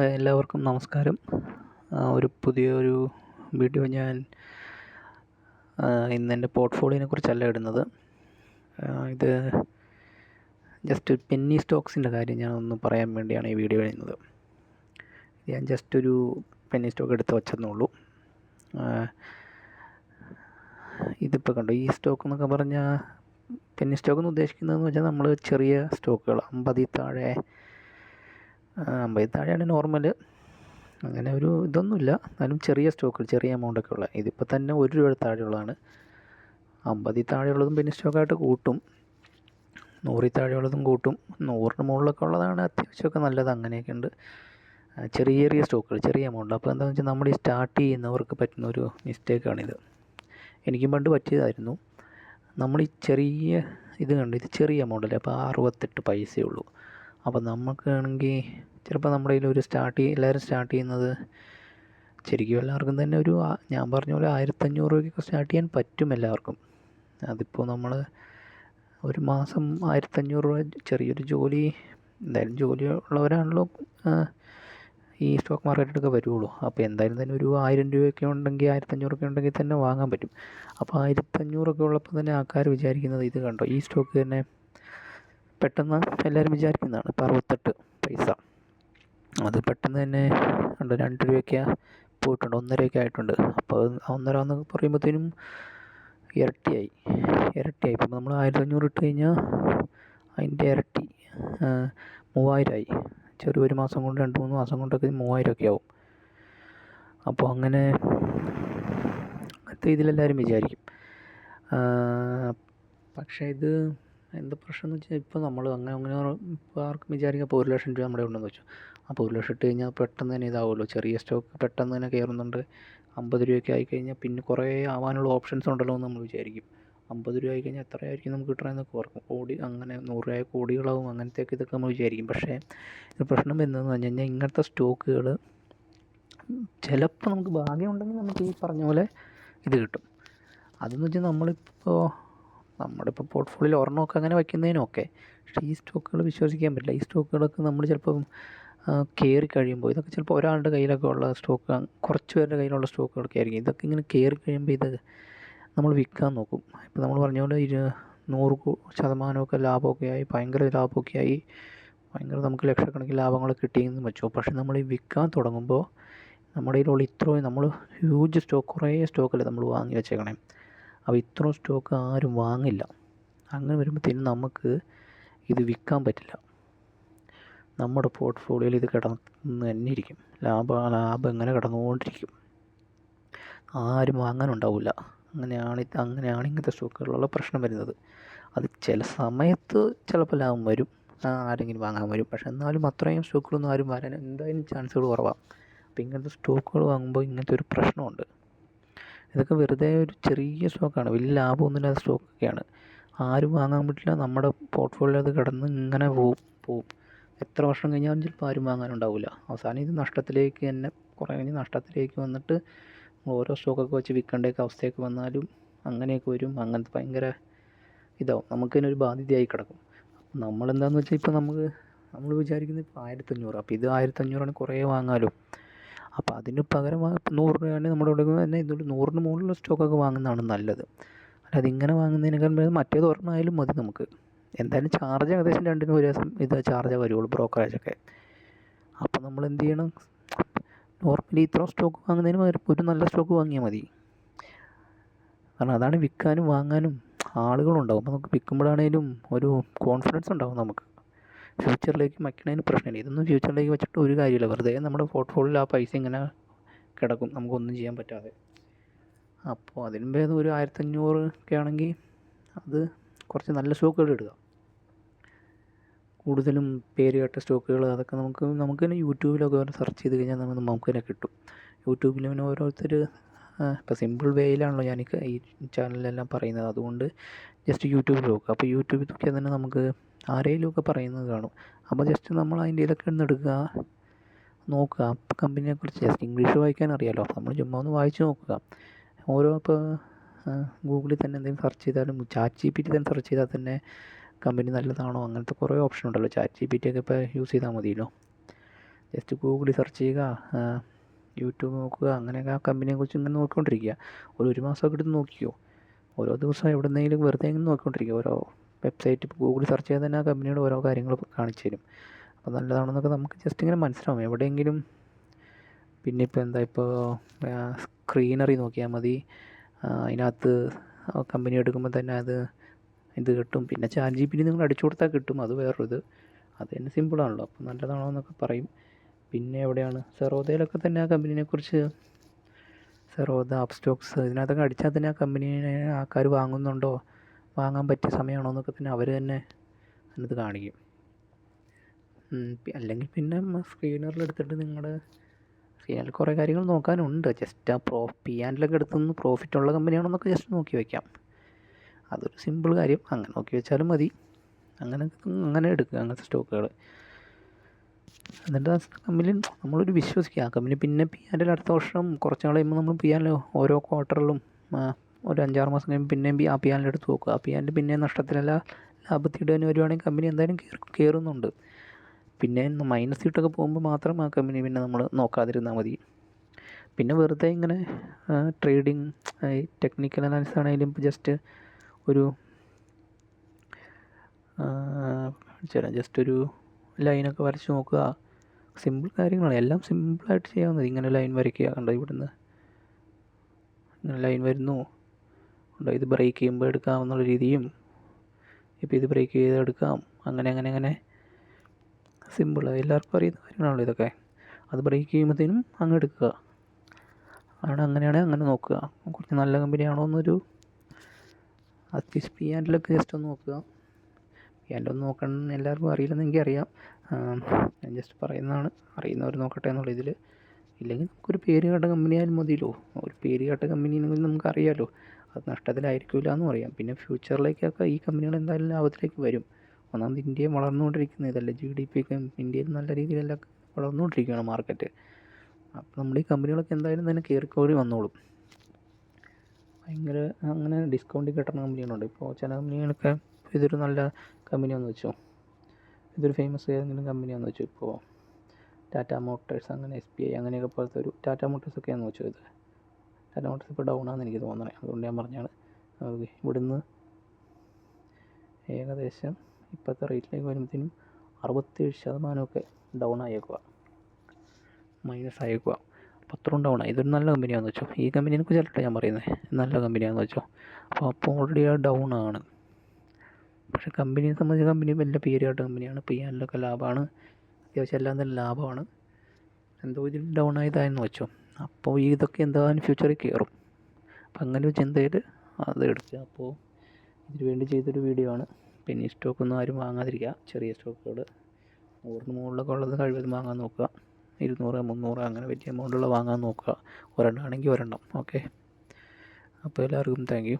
എല്ലാവർക്കും നമസ്കാരം. ഒരു പുതിയൊരു വീഡിയോ ഞാൻ ഇന്ന് എന്റെ പോർട്ട്ഫോളിയോനെ കുറിച്ചല്ല ഇടുന്നത്. ഇത് ജസ്റ്റ് പെന്നി സ്റ്റോക്സിന്റെ കാര്യം ഞാൻ ഒന്ന് പറയാൻ വേണ്ടിയാണ് ഈ വീഡിയോ ഇടുന്നത്. ഞാൻ ജസ്റ്റ് ഒരു പെന്നി സ്റ്റോക്ക് എടുത്ത് വച്ചെന്നുള്ളൂ ഇതിപ്പോൾ കണ്ടോ ഈ സ്റ്റോക്ക് എന്നൊക്കെ പറഞ്ഞാൽ പെന്നി സ്റ്റോക്ക് എന്ന് ഉദ്ദേശിക്കുന്നതെന്ന് വെച്ചാൽ നമ്മൾ ചെറിയ സ്റ്റോക്കുകൾ അമ്പതിൽ താഴെ അമ്പതിൽ താഴെയാണ് നോർമൽ അങ്ങനെ ഒരു ഇതൊന്നുമില്ല. എന്നാലും ചെറിയ സ്റ്റോക്കുകൾ ചെറിയ എമൗണ്ടൊക്കെ ഉള്ള. ഇതിപ്പോൾ തന്നെ ഒരു രൂപ താഴെയുള്ളതാണ്. അമ്പതിൽ താഴെയുള്ളതും പിന്നെ സ്റ്റോക്കായിട്ട് കൂട്ടും. നൂറിൽ താഴെയുള്ളതും കൂട്ടും. നൂറിന് മുകളിലൊക്കെ ഉള്ളതാണ് അത്യാവശ്യമൊക്കെ നല്ലത്. അങ്ങനെയൊക്കെ ഉണ്ട്. ചെറിയ ചെറിയ സ്റ്റോക്കുകൾ ചെറിയ എമൗണ്ട് അപ്പോൾ എന്താണെന്ന് വെച്ചാൽ നമ്മൾ ഈ സ്റ്റാർട്ട് ചെയ്യുന്നവർക്ക് പറ്റുന്ന ഒരു മിസ്റ്റേക്കാണിത് എനിക്കും പണ്ട് പറ്റിയതായിരുന്നു. നമ്മൾ ഈ ചെറിയ ഇത് കണ്ടു. ഇത് ചെറിയ എമൗണ്ട് അല്ലേ? അപ്പോൾ അറുപത്തെട്ട് പൈസയേ ഉള്ളൂ. അപ്പോൾ നമുക്കാണെങ്കിൽ ചിലപ്പോൾ നമ്മുടെ കയ്യിൽ ഒരു സ്റ്റാർട്ട് എല്ലാവരും സ്റ്റാർട്ട് ചെയ്യുന്നത് ശരിക്കും എല്ലാവർക്കും തന്നെ ഒരു ഞാൻ പറഞ്ഞ പോലെ ആയിരത്തഞ്ഞൂറ് രൂപയ്ക്കൊക്കെ സ്റ്റാർട്ട് ചെയ്യാൻ പറ്റും എല്ലാവർക്കും. അതിപ്പോൾ നമ്മൾ ഒരു മാസം ആയിരത്തഞ്ഞൂറ് രൂപ ചെറിയൊരു ജോലി എന്തായാലും ജോലി ഉള്ളവരാണല്ലോ ഈ സ്റ്റോക്ക് മാർക്കറ്റിലൊക്കെ വരുള്ളൂ. അപ്പോൾ എന്തായാലും തന്നെ ഒരു ആയിരം രൂപയൊക്കെ ഉണ്ടെങ്കിൽ ആയിരത്തഞ്ഞൂറൊക്കെ ഉണ്ടെങ്കിൽ തന്നെ വാങ്ങാൻ പറ്റും. അപ്പോൾ ആയിരത്തഞ്ഞൂറൊക്കെ ഉള്ളപ്പോൾ തന്നെ ആൾക്കാർ വിചാരിക്കുന്നത് ഇത് കണ്ടോ? ഈ സ്റ്റോക്ക് തന്നെ പെട്ടെന്ന് എല്ലാവരും വിചാരിക്കുന്നതാണ് ഇപ്പോൾ അറുപത്തെട്ട് പൈസ. അത് പെട്ടെന്ന് തന്നെ ഉണ്ട് രണ്ട് രൂപയൊക്കെയാണ് പോയിട്ടുണ്ട് ഒന്നരയൊക്കെ ആയിട്ടുണ്ട്. അപ്പോൾ ഒന്നര എന്ന് പറയുമ്പോഴത്തേനും ഇരട്ടിയായി ഇരട്ടിയായി. ഇപ്പം നമ്മൾ ആയിരത്തി അഞ്ഞൂറ് ഇട്ട് കഴിഞ്ഞാൽ അതിന്റെ ഇരട്ടി മൂവായിരമായി. ചെറിയ ഒരു മാസം കൊണ്ട് രണ്ട് മൂന്ന് മാസം കൊണ്ടൊക്കെ മൂവായിരമൊക്കെ ആവും. അപ്പോൾ അങ്ങനെ അങ്ങനത്തെ ഇതിലെല്ലാവരും വിചാരിക്കും. പക്ഷേ ഇത് എന്താ പ്രശ്നം എന്ന് വെച്ചാൽ ഇപ്പോൾ നമ്മൾ അങ്ങനെ അങ്ങനെ ഇപ്പോൾ ആർക്കും വിചാരിക്കാം ഇപ്പോൾ ഒരു ലക്ഷം രൂപ നമ്മുടെ ഉണ്ടെന്ന് വെച്ചു. അപ്പോൾ ഒരു ലക്ഷം ഇട്ട് കഴിഞ്ഞാൽ പെട്ടെന്ന് തന്നെ ഇതാവുമല്ലോ. ചെറിയ സ്റ്റോക്ക് പെട്ടെന്ന് തന്നെ കയറുന്നുണ്ട് അമ്പത് രൂപയൊക്കെ ആയിക്കഴിഞ്ഞാൽ പിന്നെ കുറേ ആവാനുള്ള ഓപ്ഷൻസ് ഉണ്ടല്ലോ എന്ന് നമ്മൾ വിചാരിക്കും. അമ്പത് രൂപ ആയിക്കഴിഞ്ഞാൽ എത്രയായിരിക്കും നമുക്ക് കിട്ടണമെന്നൊക്കെ ഓർക്കും. കോടി അങ്ങനെ നൂറ് രൂപ കോടികളാവും അങ്ങനത്തെയൊക്കെ ഇതൊക്കെ നമ്മൾ വിചാരിക്കും. പക്ഷേ പ്രശ്നം എന്താണെന്ന് പറഞ്ഞു കഴിഞ്ഞാൽ ഇങ്ങനത്തെ സ്റ്റോക്കുകൾ ചിലപ്പോൾ നമുക്ക് ഭാഗ്യമുണ്ടെങ്കിൽ നമുക്ക് ഈ പറഞ്ഞ പോലെ ഇത് കിട്ടും. അതെന്ന് വെച്ചാൽ നമ്മളിപ്പോൾ പോർട്ട്ഫോളിയോ പോർട്ട്ഫോളിയോയിൽ ഒരെണ്ണമൊക്കെ അങ്ങനെ വയ്ക്കുന്നതിനൊക്കെ പക്ഷേ ഈ സ്റ്റോക്കുകൾ വിശ്വസിക്കാൻ പറ്റില്ല. ഈ സ്റ്റോക്കുകളൊക്കെ നമ്മൾ ചിലപ്പം കയറി കഴിയുമ്പോൾ ഇതൊക്കെ ചിലപ്പോൾ ഒരാളുടെ കയ്യിലൊക്കെ ഉള്ള സ്റ്റോക്ക് കുറച്ച് പേരുടെ കയ്യിലുള്ള സ്റ്റോക്കുകളൊക്കെ ആയിരിക്കും. ഇതൊക്കെ ഇങ്ങനെ കയറി കഴിയുമ്പോൾ ഇത് നമ്മൾ വിൽക്കാൻ നോക്കും. ഇപ്പോൾ നമ്മൾ പറഞ്ഞ പോലെ ഇരു നൂറ് ശതമാനമൊക്കെ ലാഭമൊക്കെ ആയി ഭയങ്കര ലാഭമൊക്കെ ആയി ഭയങ്കര നമുക്ക് ലക്ഷക്കണക്കിന് ലാഭങ്ങൾ കിട്ടിയെന്ന് വെച്ചോ. പക്ഷേ നമ്മൾ ഈ വിൽക്കാൻ തുടങ്ങുമ്പോൾ നമ്മുടെ കയ്യിലുള്ള ഇത്രയും നമ്മൾ ഹ്യൂജ് സ്റ്റോക്ക് കുറേ സ്റ്റോക്കല്ലേ നമ്മൾ വാങ്ങി വെച്ചേക്കണേ. അപ്പോൾ ഇത്രയും സ്റ്റോക്ക് ആരും വാങ്ങില്ല. അങ്ങനെ വരുമ്പോഴത്തേനും നമുക്ക് ഇത് വിൽക്കാൻ പറ്റില്ല. നമ്മുടെ പോർട്ട്ഫോളിയോയിൽ ഇത് കിടന്ന് തന്നെ ഇരിക്കും. ലാഭം ലാഭം ഇങ്ങനെ കിടന്നുകൊണ്ടിരിക്കും. ആരും വാങ്ങാനുണ്ടാവില്ല. അങ്ങനെയാണ് അങ്ങനെയാണ് ഇങ്ങനത്തെ സ്റ്റോക്കുകളിലുള്ള പ്രശ്നം വരുന്നത്. അത് ചില സമയത്ത് ചിലപ്പോൾ ലാഭം വരും. ആരെങ്കിലും വാങ്ങാൻ വരും. പക്ഷേ എന്നാലും അത്രയും സ്റ്റോക്കുകളൊന്നും ആരും വരാൻ എന്തായാലും ചാൻസുകൾ കുറവാണ് അപ്പോൾ ഇങ്ങനത്തെ സ്റ്റോക്കുകൾ വാങ്ങുമ്പോൾ ഇങ്ങനത്തെ ഒരു പ്രശ്നമുണ്ട്. ഇതൊക്കെ വെറുതെ ഒരു ചെറിയ സ്റ്റോക്കാണ് വലിയ ലാഭമൊന്നുമില്ലാത്ത സ്റ്റോക്കൊക്കെയാണ് ആരും വാങ്ങാൻ പറ്റില്ല. നമ്മുടെ പോർട്ട്ഫോളിയോ അത് കിടന്ന് ഇങ്ങനെ പോവും പോവും. എത്ര വർഷം കഴിഞ്ഞാലും ചിലപ്പോൾ ആരും വാങ്ങാനുണ്ടാവില്ല അവസാനം ഇത് നഷ്ടത്തിലേക്ക് തന്നെ കുറേ കഴിഞ്ഞ് നഷ്ടത്തിലേക്ക് വന്നിട്ട് ഓരോ സ്റ്റോക്കൊക്കെ വെച്ച് വിൽക്കേണ്ടൊക്കെ അവസ്ഥയൊക്കെ വന്നാലും അങ്ങനെയൊക്കെ വരും. അങ്ങനത്തെ ഭയങ്കര ഇതാവും. നമുക്ക് ഒരു ബാധ്യതയായി കിടക്കും. അപ്പം നമ്മളെന്താണെന്ന് വെച്ചാൽ ഇപ്പോൾ നമുക്ക് നമ്മൾ വിചാരിക്കുന്നത് ഇപ്പോൾ ആയിരത്തഞ്ഞൂറ്. അപ്പോൾ ഇത് ആയിരത്തഞ്ഞൂറാണ് കുറേ വാങ്ങാമല്ലോ അപ്പോൾ അതിന് പകരം വാ- ഇപ്പം നൂറ് രൂപയാണെങ്കിൽ നമ്മുടെ ഇവിടെ തന്നെ ഇതുകൊണ്ട് നൂറിന് മുകളിലുള്ള സ്റ്റോക്കൊക്കെ വാങ്ങുന്നതാണ് നല്ലത്. അല്ലാതെ ഇങ്ങനെ വാങ്ങുന്നതിനേക്കാൾ ഭേദം മറ്റേത് ഒരെണ്ണമായാലും മതി നമുക്ക്. എന്തായാലും ചാർജ് ഏകദേശം രണ്ടിനും ഒരു ദിവസം ഇത് ചാർജേ വരുള്ളൂ ബ്രോക്കറേജൊക്കെ അപ്പോൾ നമ്മൾ എന്ത് ചെയ്യണം? നോർമലി ഇത്ര സ്റ്റോക്ക് വാങ്ങുന്നതിന് പകരം ഒരു നല്ല സ്റ്റോക്ക് വാങ്ങിയാൽ മതി. കാരണം അതാണ് വിൽക്കാനും വാങ്ങാനും ആളുകളുണ്ടാവും. അപ്പോൾ നമുക്ക് വിൽക്കുമ്പോഴാണേലും ഒരു കോൺഫിഡൻസ് ഉണ്ടാവും നമുക്ക്. ഫ്യൂച്ചറിലേക്ക് വയ്ക്കണതിന് പ്രശ്നമില്ല. ഇതൊന്നും ഫ്യൂച്ചറിലേക്ക് വെച്ചിട്ട് ഒരു കാര്യമില്ല. വെറുതെ നമ്മുടെ പോർട്ട്ഫോളിയോയിൽ ആ പൈസ ഇങ്ങനെ കിടക്കും. നമുക്കൊന്നും ചെയ്യാൻ പറ്റാതെ. അപ്പോൾ അതിനും ഭേദം ഒരു ആയിരത്തഞ്ഞൂറ് ഒക്കെ ആണെങ്കിൽ അത് കുറച്ച് നല്ല സ്റ്റോക്കുകൾ ഇടുക. കൂടുതലും പേര് കേട്ട സ്റ്റോക്കുകൾ അതൊക്കെ നമുക്ക് നമുക്ക് തന്നെ യൂട്യൂബിലൊക്കെ ഓരോ സെർച്ച് ചെയ്ത് കഴിഞ്ഞാൽ നമുക്ക് നമുക്ക് തന്നെ കിട്ടും. യൂട്യൂബിൽ പിന്നെ ഓരോരുത്തർ ഇപ്പോൾ സിമ്പിൾ വേയിലാണല്ലോ ഞാൻ ഈ ചാനലിലെല്ലാം പറയുന്നത്. അതുകൊണ്ട് ജസ്റ്റ് യൂട്യൂബിൽ നോക്കുക. അപ്പോൾ യൂട്യൂബിൽ നോക്കിയാൽ തന്നെ നമുക്ക് ആരെങ്കിലും ഒക്കെ പറയുന്നത് കാണും. അപ്പോൾ ജസ്റ്റ് നമ്മൾ അതിന്റെ ഇതൊക്കെ ഒന്ന് എടുക്കുക നോക്കുക. കമ്പനിയെ കുറിച്ച് ജസ്റ്റ് ഇംഗ്ലീഷ് വായിക്കാൻ അറിയാമല്ലോ നമ്മൾ ചുമ്മാ ഒന്ന് വായിച്ച് നോക്കുക. ഓരോ ഇപ്പോൾ ഗൂഗിളിൽ തന്നെ എന്തെങ്കിലും സെർച്ച് ചെയ്താലും ചാറ്റ് ജി പി ടി തന്നെ സെർച്ച് ചെയ്താൽ തന്നെ കമ്പനി നല്ലതാണോ? അങ്ങനത്തെ കുറേ ഓപ്ഷൻ ഉണ്ടല്ലോ. ചാറ്റ് ജി പി ടി ഒക്കെ ഇപ്പോൾ യൂസ് ചെയ്താൽ മതിയല്ലോ. ജസ്റ്റ് ഗൂഗിളിൽ സെർച്ച് ചെയ്യുക യൂട്യൂബ് നോക്കുക അങ്ങനെയൊക്കെ ആ കമ്പനിയെക്കുറിച്ച് ഇങ്ങനെ നോക്കിക്കൊണ്ടിരിക്കുക. ഒരു ഒരു മാസമൊക്കെ എടുത്ത് നോക്കിയോ ഓരോ ദിവസം എവിടെ നിന്നെങ്കിലും വെറുതെ ഇങ്ങനെ നോക്കിക്കൊണ്ടിരിക്കുക. ഓരോ വെബ്സൈറ്റ് ഗൂഗിളിൽ സെർച്ച് ചെയ്താൽ തന്നെ ആ കമ്പനിയുടെ ഓരോ കാര്യങ്ങൾ കാണിച്ചു തരും. അപ്പോൾ നല്ലതാണെന്നൊക്കെ നമുക്ക് ജസ്റ്റ് ഇങ്ങനെ മനസ്സിലാവും. എവിടെയെങ്കിലും പിന്നെ ഇപ്പോൾ എന്താ ഇപ്പോൾ സ്ക്രീനറി നോക്കിയാൽ മതി. അതിനകത്ത് കമ്പനി എടുക്കുമ്പോൾ തന്നെ അത് ഇത് കിട്ടും. പിന്നെ ചാറ്റ് ജി പി നിങ്ങൾ അടിച്ചു കൊടുത്താൽ കിട്ടും. അത് വേറൊരിത്. അത് തന്നെ സിമ്പിളാണല്ലോ അപ്പോൾ നല്ലതാണോ എന്നൊക്കെ പറയും. പിന്നെ എവിടെയാണ്? സെറോദയിലൊക്കെ തന്നെ ആ കമ്പനീനെ കുറിച്ച് സെറോദ അപ്സ്റ്റോക്സ് ഇതിനകത്തൊക്കെ അടിച്ചാൽ തന്നെ ആ കമ്പനീനെ ആൾക്കാർ വാങ്ങുന്നുണ്ടോ? വാങ്ങാൻ പറ്റിയ സമയമാണോ എന്നൊക്കെ തന്നെ അവർ തന്നെ അതിനകത്ത് കാണിക്കും. അല്ലെങ്കിൽ പിന്നെ സ്ക്രീനറിൽ എടുത്തിട്ട് നിങ്ങളുടെ സ്ക്രീനിൽ കുറേ കാര്യങ്ങൾ നോക്കാനുണ്ട്. ജസ്റ്റ് ആ പ്രോ പി ആൻഡിലൊക്കെ എടുത്തുനിന്ന് കമ്പനിയാണോ എന്നൊക്കെ ജസ്റ്റ് നോക്കി വയ്ക്കാം അതൊരു സിമ്പിൾ കാര്യം. അങ്ങനെ നോക്കി വെച്ചാലും മതി. അങ്ങനെ അങ്ങനെ എടുക്കുക അങ്ങനത്തെ സ്റ്റോക്കുകൾ എന്നിട്ട് ആ കമ്പനി നമ്മളൊരു വിശ്വസിക്കുക. ആ കമ്പനി പിന്നെ പി ആൻഡിൽ അടുത്ത വർഷം കുറച്ച് നാൾ കഴിയുമ്പോൾ നമ്മൾ പി ആൻഡിൽ ഓരോ ക്വാർട്ടറിലും ഒരു അഞ്ചാറ് മാസം കഴിയുമ്പോൾ പിന്നെയും ആ പി ആൻഡിൽ എടുത്ത് നോക്കുക ആ പി പിന്നെയും പിന്നെ നഷ്ടത്തിലല്ല ലാഭത്തിൽ തന്നെ വരുവാണെങ്കിൽ കമ്പനി എന്തായാലും കയറുന്നുണ്ട് പിന്നെ മൈനസ് ഇട്ടൊക്കെ പോകുമ്പോൾ മാത്രം ആ കമ്പനി പിന്നെ നമ്മൾ നോക്കാതിരുന്നാൽ മതി. പിന്നെ വെറുതെ ഇങ്ങനെ ട്രേഡിങ് ടെക്നിക്കൽ അനാലിസിസ് ആണെങ്കിലും ജസ്റ്റ് ഒരു ചേരാം ജസ്റ്റ് ഒരു ലൈനൊക്കെ വരച്ച് നോക്കുക. സിമ്പിൾ കാര്യങ്ങളാണ്. എല്ലാം സിമ്പിളായിട്ട് ചെയ്യാവുന്നത്. ഇങ്ങനെ ലൈൻ വരയ്ക്കുക കണ്ടോ ഇവിടുന്ന്. ഇങ്ങനെ ലൈൻ വരുന്നു. ഇത് ബ്രേക്ക് ചെയ്യുമ്പോൾ എടുക്കാമെന്നുള്ള രീതിയും ഇപ്പോൾ ഇത് ബ്രേക്ക് ചെയ്ത് എടുക്കാം. അങ്ങനെ അങ്ങനെ അങ്ങനെ. സിമ്പിൾ എല്ലാവർക്കും അറിയുന്ന കാര്യങ്ങളാണല്ലോ ഇതൊക്കെ. അത് ബ്രേക്ക് ചെയ്യുമ്പോഴത്തേനും അങ്ങ് എടുക്കുക. ആണ് അങ്ങനെയാണെങ്കിൽ അങ്ങനെ നോക്കുക. കുറച്ച് നല്ല കമ്പനിയാണോ എന്നൊരു അറ്റ്ലീസ്റ്റ് പി ആൻഡിലൊക്കെ ജസ്റ്റ് ഒന്ന് നോക്കുക. പി ആൻഡ് ഒന്ന് നോക്കണം എല്ലാവർക്കും അറിയില്ലെന്ന് എനിക്കറിയാം ഞാൻ ജസ്റ്റ് പറയുന്നതാണ്. അറിയുന്നവർ നോക്കട്ടെ എന്നുള്ള ഇതിൽ ഇല്ലെങ്കിൽ നമുക്കൊരു പേര് കേട്ട കമ്പനി ആയാലും മതിയല്ലോ. ഒരു പേര് കേട്ട കമ്പനി എന്നെങ്കിലും നമുക്ക് അറിയാമല്ലോ അത് നഷ്ടത്തിലായിരിക്കില്ല എന്ന് അറിയാം. പിന്നെ ഫ്യൂച്ചറിലേക്കൊക്കെ ഈ കമ്പനികൾ എന്തായാലും ലാഭത്തിലേക്ക് വരും. ഒന്നാമത് ഇന്ത്യ വളർന്നുകൊണ്ടിരിക്കുന്ന. ഇതല്ലേ ജി ഡി പി ഒക്കെ ഇന്ത്യയിൽ നല്ല രീതിയിലെല്ലാം വളർന്നുകൊണ്ടിരിക്കുകയാണ് മാർക്കറ്റ് അപ്പോൾ നമ്മുടെ ഈ കമ്പനികളൊക്കെ എന്തായാലും തന്നെ കയറിക്കോടി വന്നോളും. ഭയങ്കര അങ്ങനെ ഡിസ്കൗണ്ടിൽ കിട്ടുന്ന കമ്പനികളുണ്ട്. ഇപ്പോൾ ചില കമ്പനികളൊക്കെ ഇതൊരു നല്ല കമ്പനിയാണെന്ന് വെച്ചോ. ഇതൊരു ഫേമസ് ഏതെങ്കിലും കമ്പനിയാണെന്ന് വെച്ചോ. ഇപ്പോൾ ടാറ്റ മോട്ടോഴ്സ് അങ്ങനെ എസ് ബി ഐ അങ്ങനെയൊക്കെ പോലത്തെ ഒരു ടാറ്റ മോട്ടോഴ്സ് ഒക്കെയാണെന്ന് വെച്ചോ ഇത്. മോട്ടോഴ്സ് ഇപ്പോൾ ഡൗൺ ആണെന്ന് എനിക്ക് തോന്നണേ. അതുകൊണ്ട് ഞാൻ പറഞ്ഞാണ്. ഇവിടുന്ന് ഏകദേശം ഇപ്പോഴത്തെ റേറ്റിലേക്ക് വരുമ്പോഴത്തേനും അറുപത്തേഴ് ശതമാനമൊക്കെ ഡൗൺ ആയേക്കുക മൈനസ് ആയേക്കുക പത്രം ഡൗൺ ആയി. ഇതൊരു നല്ല കമ്പനിയാണെന്ന് വെച്ചോ. ഈ കമ്പനിയെ കുറിച്ചല്ല ഞാൻ പറയുന്നത് നല്ല കമ്പനിയാണെന്ന് വെച്ചോ. അപ്പോൾ അപ്പോൾ ഓൾറെഡി ആ ഡൗൺ ആണ്. പക്ഷേ കമ്പനിയെ സംബന്ധിച്ച് കമ്പനി വലിയ പേരുകാട്ട കമ്പനിയാണ് ഇപ്പോൾ ഈ നല്ലൊക്കെ ലാഭമാണ്. അത്യാവശ്യം എല്ലാം തന്നെ ലാഭമാണ്. എന്തോ ഇതിൽ ഡൗൺ ആയതായെന്ന് വെച്ചോ. അപ്പോൾ ഇതൊക്കെ എന്തായാലും ഫ്യൂച്ചറിൽ കയറും. അപ്പം അങ്ങനെ ഒരു ചിന്തയിൽ അത് എടുക്കുക അപ്പോൾ ഇതിനു വേണ്ടി ചെയ്തൊരു വീഡിയോ ആണ്. പിന്നെ ഈ സ്റ്റോക്കൊന്നും ആരും വാങ്ങാതിരിക്കുക. ചെറിയ സ്റ്റോക്കുകൾ നൂറിന് മുകളിലൊക്കെ ഉള്ളത് കഴിവതും വാങ്ങാൻ നോക്കുക. ഇരുന്നൂറ് മുന്നൂറ് അങ്ങനെ വലിയ എമൗണ്ടുള്ള വാങ്ങാൻ നോക്കുക. ഒരെണ്ണം ആണെങ്കിൽ ഒരെണ്ണം. ഓക്കെ അപ്പോൾ എല്ലാവർക്കും താങ്ക്